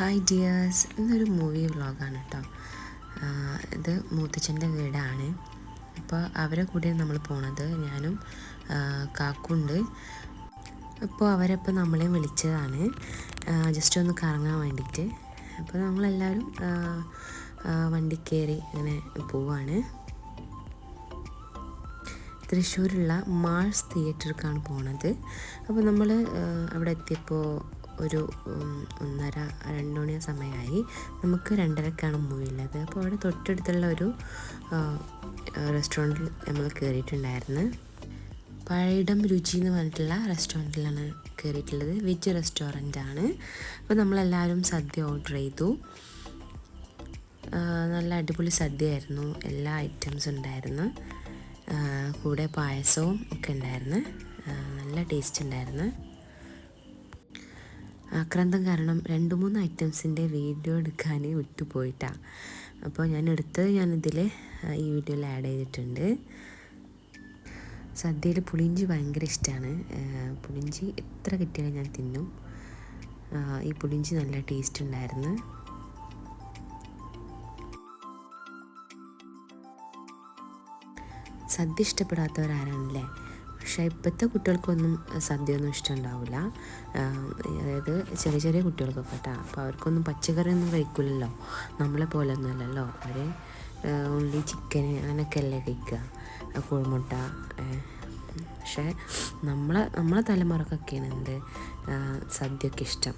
Hi dears ഇന്നൊരു movie വ്ളോഗാണ് കേട്ടോ ഇത് മൂത്തച്ഛന്റെ വീടാണ്. അപ്പോൾ അവരെ കൂടെ നമ്മൾ പോണത്. ഞാനും കാക്കുണ്ട് അപ്പോൾ അവരപ്പോൾ നമ്മളെ വിളിച്ചതാണ്. ജസ്റ്റ് ഒന്ന് കറങ്ങാൻ വേണ്ടിയിട്ട് അപ്പോൾ നമ്മളെല്ലാവരും വണ്ടി കയറി ഇങ്ങനെ പോവാണ്. തൃശ്ശൂരുള്ള മാൾസ് തിയേറ്ററിലേക്കാണ് പോണത്. അപ്പോൾ നമ്മൾ അവിടെ എത്തിയപ്പോൾ ഒരു ഒന്നര രണ്ട് മണി സമയമായി. നമുക്ക് രണ്ടരക്കാണ് മൂവി ഉള്ളത് അപ്പോൾ അവിടെ തൊട്ടടുത്തുള്ള ഒരു റെസ്റ്റോറന്റിൽ നമ്മൾ കയറിയിട്ടുണ്ടായിരുന്നു. പഴയിടം രുചി എന്ന് പറഞ്ഞിട്ടുള്ള റെസ്റ്റോറന്റിലാണ് കയറിയിട്ടുള്ളത്. വെജ് റെസ്റ്റോറന്റ് ആണ് അപ്പോൾ നമ്മളെല്ലാവരും സദ്യ ഓർഡർ ചെയ്തു. നല്ല അടിപൊളി സദ്യയായിരുന്നു. എല്ലാ ഐറ്റംസും ഉണ്ടായിരുന്നു. കൂടെ പായസവും ഒക്കെ ഉണ്ടായിരുന്നു. നല്ല ടേസ്റ്റ് ഉണ്ടായിരുന്നു. ആക്രാന്തം കാരണം രണ്ട് മൂന്ന് ഐറ്റംസിന്റെ വീഡിയോ എടുക്കാൻ വിട്ടുപോയിട്ടാണ് അപ്പോൾ ഞാൻ എടുത്തത് ഞാനിതിൽ ഈ വീഡിയോയിൽ ആഡ് ചെയ്തിട്ടുണ്ട്. സദ്യയിൽ പുളിഞ്ചി ഭയങ്കര ഇഷ്ടമാണ് പുളിഞ്ചി എത്ര കിട്ടിയാലും ഞാൻ തിന്നും. ഈ പുളിഞ്ചി നല്ല ടേസ്റ്റ് ഉണ്ടായിരുന്നു. സദ്യ ഇഷ്ടപ്പെടാത്തവരാരാണല്ലേ? പക്ഷേ ഇപ്പോഴത്തെ കുട്ടികൾക്കൊന്നും സദ്യയൊന്നും ഇഷ്ടമുണ്ടാവില്ല. അതായത് ചെറിയ ചെറിയ കുട്ടികൾക്കൊക്കെ കേട്ടോ അപ്പോൾ അവർക്കൊന്നും പച്ചക്കറിയൊന്നും കഴിക്കില്ലല്ലോ നമ്മളെ പോലെ ഒന്നും അല്ലല്ലോ അവർ ഉള്ളി ചിക്കന് അങ്ങനെയൊക്കെ അല്ലേ കഴിക്കുക കോഴിമുട്ട പക്ഷേ നമ്മളെ നമ്മളെ തലമുറക്കൊക്കെയാണ് എന്ത് സദ്യയൊക്കെ ഇഷ്ടം.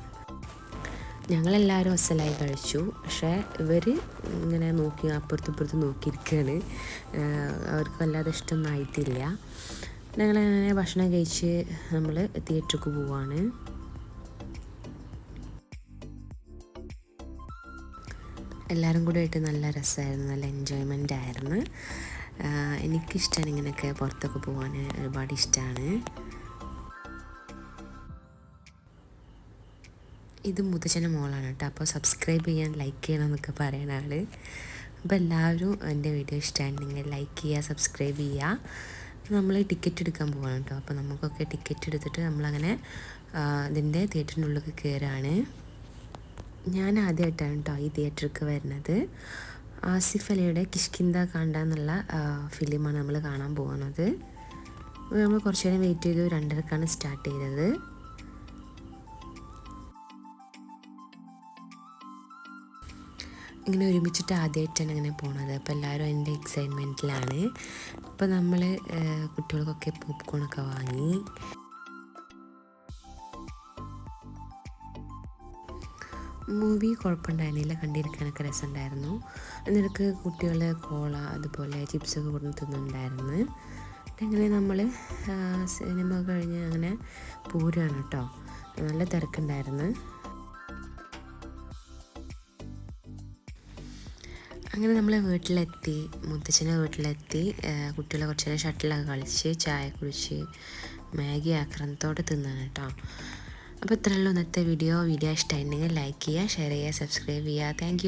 ഞങ്ങളെല്ലാവരും അസലായി കഴിച്ചു. പക്ഷേ ഇവർ ഇങ്ങനെ നോക്കി അപ്പുറത്തും നോക്കിയിരിക്കുകയാണ്. അവർക്ക് വല്ലാതെ ഇഷ്ടമൊന്നും ആയിട്ടില്ല. ഞങ്ങളങ്ങനെ ഭക്ഷണം കഴിച്ച് നമ്മൾ തിയേറ്ററിക്ക് പോവാണ്. എല്ലാവരും കൂടെ ആയിട്ട് നല്ല രസമായിരുന്നു നല്ല എൻജോയ്മെന്റ് ആയിരുന്നു. എനിക്കിഷ്ടമാണ് ഇങ്ങനെയൊക്കെ പുറത്തൊക്കെ പോകാൻ ഒരുപാട് ഇഷ്ടമാണ്. ഇത് മുതച്ചന മോളാണ് കേട്ടോ അപ്പോൾ സബ്സ്ക്രൈബ് ചെയ്യാൻ ലൈക്ക് ചെയ്യണം എന്നൊക്കെ പറയുന്ന ആൾ അപ്പോൾ എല്ലാവരും എന്റെ വീഡിയോ ഇഷ്ടമായിട്ടുണ്ടെങ്കിൽ ലൈക്ക് ചെയ്യുക സബ്സ്ക്രൈബ് ചെയ്യുക. നമ്മൾ ടിക്കറ്റ് എടുക്കാൻ പോവാണ് കേട്ടോ അപ്പോൾ നമുക്കൊക്കെ ടിക്കറ്റ് എടുത്തിട്ട് നമ്മളങ്ങനെ ഇതിന്റെ തിയേറ്ററിന്റെ ഉള്ളിൽ കയറാണ് ഞാൻ ആദ്യമായിട്ടാണ് കേട്ടോ ഈ തിയേറ്ററിലേക്ക് വരുന്നത്. ആസിഫ് അലിയുടെ കിഷ്കിന്ത കാണ്ട എന്നുള്ള ഫിലിമാണ് നമ്മൾ കാണാൻ പോകുന്നത് നമ്മൾ കുറച്ച് നേരം വെയിറ്റ് ചെയ്തു രണ്ടരക്കാണ് സ്റ്റാർട്ട് ചെയ്തത്. ഇങ്ങനെ ഒരുമിച്ചിട്ട് ആദ്യമായിട്ടാണ് ഇങ്ങനെ പോണത്. അപ്പോൾ എല്ലാവരും അതിന്റെ എക്സൈറ്റ്മെന്റിലാണ് അപ്പോൾ നമ്മൾ കുട്ടികൾക്കൊക്കെ പോപ്കോണൊക്കെ വാങ്ങി. മൂവി കുഴപ്പമുണ്ടായിരുന്നില്ല. കണ്ടിരിക്കാനൊക്കെ രസമുണ്ടായിരുന്നു. എന്നിടക്ക് കുട്ടികളെ കോള അതുപോലെ ചിപ്സൊക്കെ കൊടുത്ത് തിന്നുന്നുണ്ടായിരുന്നു. അങ്ങനെ നമ്മൾ സിനിമ കഴിഞ്ഞ് അങ്ങനെ പൂരാണ് കേട്ടോ. നല്ല തിരക്കുണ്ടായിരുന്നു. അങ്ങനെ നമ്മൾ വീട്ടിലെത്തി മുത്തച്ഛന്റെ വീട്ടിലെത്തി കുട്ടികളെ കുറച്ച് നേരം ഷട്ടിലൊക്കെ കളിച്ച് ചായ കുടിച്ച് മാഗി ആക്രമത്തോടെ തിന്നാണ് കേട്ടോ. അപ്പോൾ ഇത്രയുള്ളൂ ഇന്നത്തെ വീഡിയോ വീഡിയോ ഇഷ്ടമായിട്ടുണ്ടെങ്കിൽ ലൈക്ക് ചെയ്യുക ഷെയർ ചെയ്യുക സബ്സ്ക്രൈബ് ചെയ്യുക. താങ്ക്